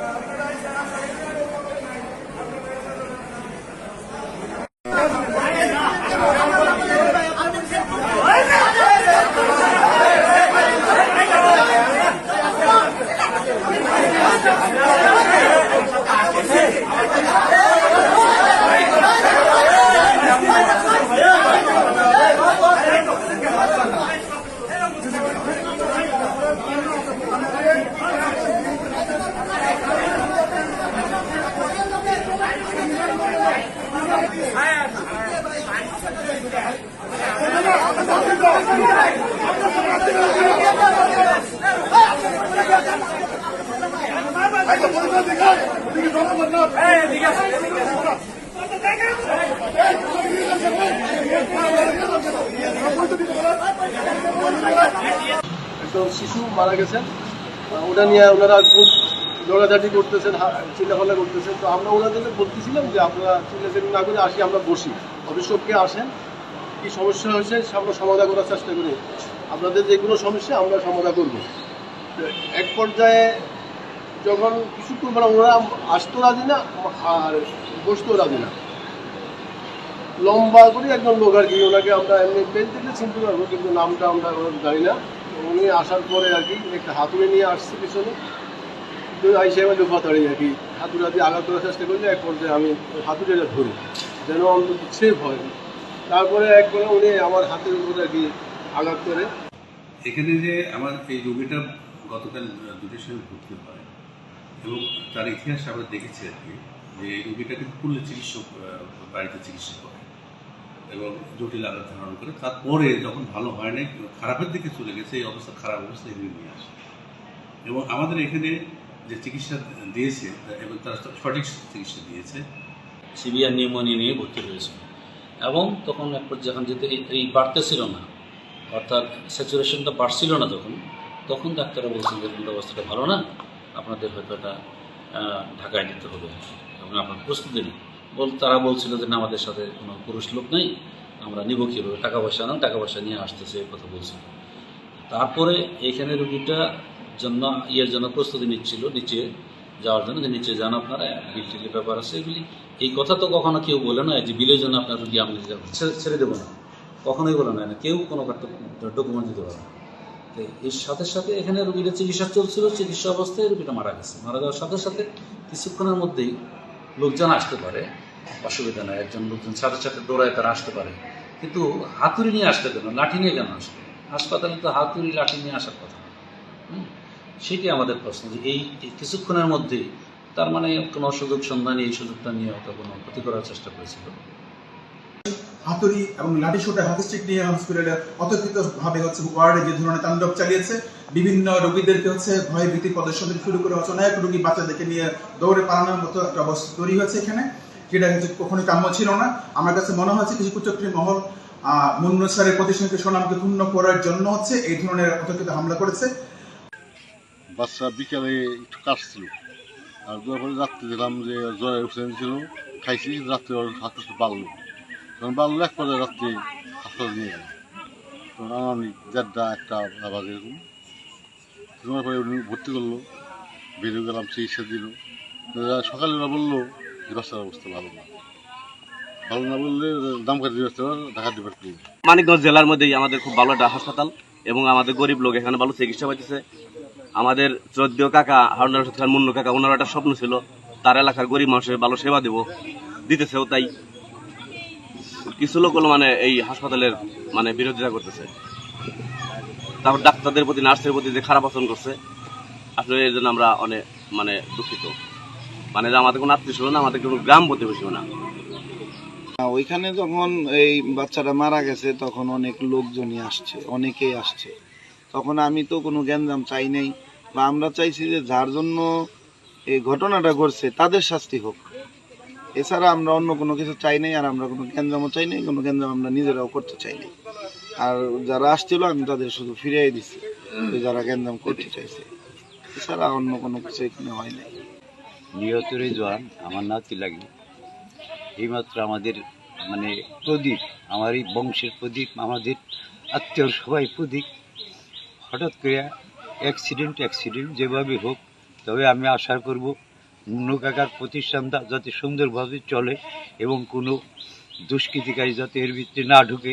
about it. একজন শিশু মারা গেছেন। ওটা নিয়ে ওনারা খুব দৌড়াঝাটি করতেছেন চিন্তাভাবনা করতেছেন। তো আমরা ওনাদের বলতেছিলাম যে আপনারা চিন্তাচাটি না করে আসি, আমরা বসি। অফিসককে আসেন, কি সমস্যা হয়েছে আমরা সমাধান করার চেষ্টা করি। আপনাদের যে কোনো সমস্যা আমরা সমাধান করব। এক পর্যায়ে যখন কিছুক্ষণ পর ওনারা আসতো রাজি না, আর বসতেও রাজি না। লম্বা করে একজন লোক আর কি, ওনাকে আমরা এমনি পেজ দেখলে চিনতে পারব, কিন্তু নামটা আমরা জানি না। উনি আসার পরে আর কি একটা হাতুড়ি নিয়ে আসছে পিছনে। আইসে আমাদের ফাতাড়ি আর কি, হাতুড়া দিয়ে আঘাত করার চেষ্টা করলে এক পর্যায়ে আমি হাতুড়িটা ধরি, যেন অন্তত সেফ হয়। তারপরে একবারে উনি আমার হাতের উপরে আর কি আঘাত করে। এখানে যে আমার এই রোগীটা গতকাল দুটির সময় ভর্তি হয় এবং তার ইতিহাস আমরা দেখেছি আর কি, যে এই রোগীটা কিন্তু পুরুলিয়া চিকিৎসক বাড়িতে চিকিৎসা করে এবং জটিল আঘাত ধারণ করে তারপরে যখন ভালো হয় নাই, খারাপের দিকে চলে গেছে, এই অবস্থা, খারাপ অবস্থা এগুলি নিয়ে আসে। এবং আমাদের এখানে যে চিকিৎসা দিয়েছে, এবং তারা সঠিক চিকিৎসা দিয়েছে, সিভিয়ার নিউমোনিয়া নিয়ে ভর্তি হয়েছিল এবং তখন এক যখন যেতে এই- বাড়তেছিল না, অর্থাৎ স্যাচুরেশনটা বাড়ছিল না তখন তখন ডাক্তাররা বলছেন যে অবস্থাটা ভালো না, আপনাদের হয়তো এটা ঢাকায় নিতে হবে। এবং আপনার প্রস্তুতি নেই বল, তারা বলছিল যে না, আমাদের সাথে কোনো পুরুষ লোক নেই, আমরা নিব কীভাবে? টাকা পয়সা না টাকা পয়সা নিয়ে আসতেছে, এই কথা বলছিল তারপরে এইখানে রুগীটা জন্য, ইয়ের জন্য প্রস্তুতি নিচ্ছিল, নিচে যাওয়ার জন্য, যে নিচে যান আপনারা, বিল টিলের ব্যাপার আছে এগুলি। এই কথা তো কখনো কেউ বলে না যে বিলের জন্য আপনার রুগী আমি ছেড়ে দেবো না। কখনোই বলে না, কেউ কোনো ডকুমেন্ট দিতে পারে না। তো এর সাথে সাথে এখানে রুগীটা চিকিৎসা চলছিল, চিকিৎসা অবস্থায় রুগীটা মারা গেছে। মারা যাওয়ার সাথে সাথে কিছুক্ষণের মধ্যেই লোকজন আসতে পারে। অসুবিধা নেই, একজন লোকজন সাথে সাথে দৌড়ায় তারা আসতে পারে। কিন্তু হাতুড়ি নিয়ে আসতে কেন লাঠি নিয়ে কেন আসবে? হাসপাতালে তো হাতুড়ি, লাঠি নিয়ে আসার কথা? সেটি আমাদের প্রশ্ন যে এই কিছুক্ষণের মধ্যেই তার মানে কোনো সুযোগ সন্ধানী এই সুযোগটা নিয়ে হয়তো কোনো ক্ষতি করার চেষ্টা করেছিল। হাতুড়ি এবং লাঠি নিয়ে হসপিটালে অতর্কিত ভাবে হচ্ছে ওয়ার্ডে যে ধরনের তাণ্ডব চালিয়েছে, বিভিন্ন রোগীদেরকে হচ্ছে ভয় ভীতি প্রদর্শন শুরু করে হচ্ছে অনেক রোগী বাচ্চাদেরকে নিয়ে দৌড়ে পালানোর মতো একটা অবস্থা তৈরি হয়েছে এখানে। যেটা হচ্ছে কখনোই কাম্য ছিল না। আমার কাছে মনে হচ্ছে কিছু কুচক্রী মহল আহ মুন্ন স্যারের প্রতিষ্ঠানকে সুনামকে ক্ষুণ্ণ করার জন্য হচ্ছে এই ধরনের অতর্কিত হামলা করেছে। বাচ্চা বিকালে একটু কাটছিল আর দুপুর পরে রাত্রে দিলাম যে জ্বরে হোসেন ছিল খাইছি রাত্রে ওর হাতে বাড়লো। তখন বাড়লো, এক পরে রাত্রে হাসপাতাল নিয়ে গেল। তখন আমি দেড়টা, একটা বাজে এরকম। তোমার পরে ভর্তি করল, বেরিয়ে গেলাম চিকিৎসা দিল। সকালে ওরা বলল অবস্থা ভালো না। ভালো না বললে ঢাকা মানিকগঞ্জ জেলার মধ্যেই আমাদের খুব ভালো একটা হাসপাতাল এবং আমাদের গরিব লোক এখানে ভালো চিকিৎসা পাইতেছে। আমাদের শ্রদ্ধেয় কাকা হারুন খান মুন্নু কাকা ওনার একটা স্বপ্ন ছিল, তার এলাকার গরিব মানুষের ভালো সেবা দেব। দিতেছেও তাই। কিছু লোক মানে এই হাসপাতালের মানে বিরোধিতা করতেছে। তারপর ডাক্তারদের প্রতি, নার্সের প্রতি যে খারাপ আচরণ করছে, আসলে এর জন্য আমরা অনেক মানে দুঃখিত। মানে আমাদের কোনো আত্মীয় ছিল না আমাদের কোনো গ্রাম প্রতিবেশীও না। ওইখানে যখন এই বাচ্চাটা মারা গেছে, তখন অনেক লোকজনই আসছে, অনেকেই আসছে। তখন আমি তো কোনো গ্যাঞ্জাম চাই নাই, বা আমরা চাইছি যে যার জন্য এই ঘটনাটা ঘটছে, তাদের শাস্তি হোক। এছাড়া আমরা অন্য কোনো কিছু চাই নাই, আর আমরা কোনো গ্যাঞ্জামও চাই নাই, কোনো গ্যাঞ্জাম আমরা নিজেরাও করতে চাই নাই। আর যারা আসছিল, আমি তাদের শুধু ফিরিয়ে যে যারা গ্যাঞ্জাম করতে চাইছে। এছাড়া অন্য কোনো কিছু এখানে হয় নাই। নিহত রেজওয়ান আমার নাতি লাগে এইমাত্র আমাদের মানে প্রদীপ আমার এই বংশের প্রদীপ, আমাদের আত্মীয় সবাই প্রদীপ। হঠাৎ করে অ্যাক্সিডেন্ট অ্যাক্সিডেন্ট যেভাবে হোক, তবে আমি আশা করব মুন্নু কাকার প্রতিষ্ঠানটা যাতে সুন্দরভাবে চলে এবং কোনো দুষ্কৃতিকারী যাতে এর ভিতরে না ঢুকে।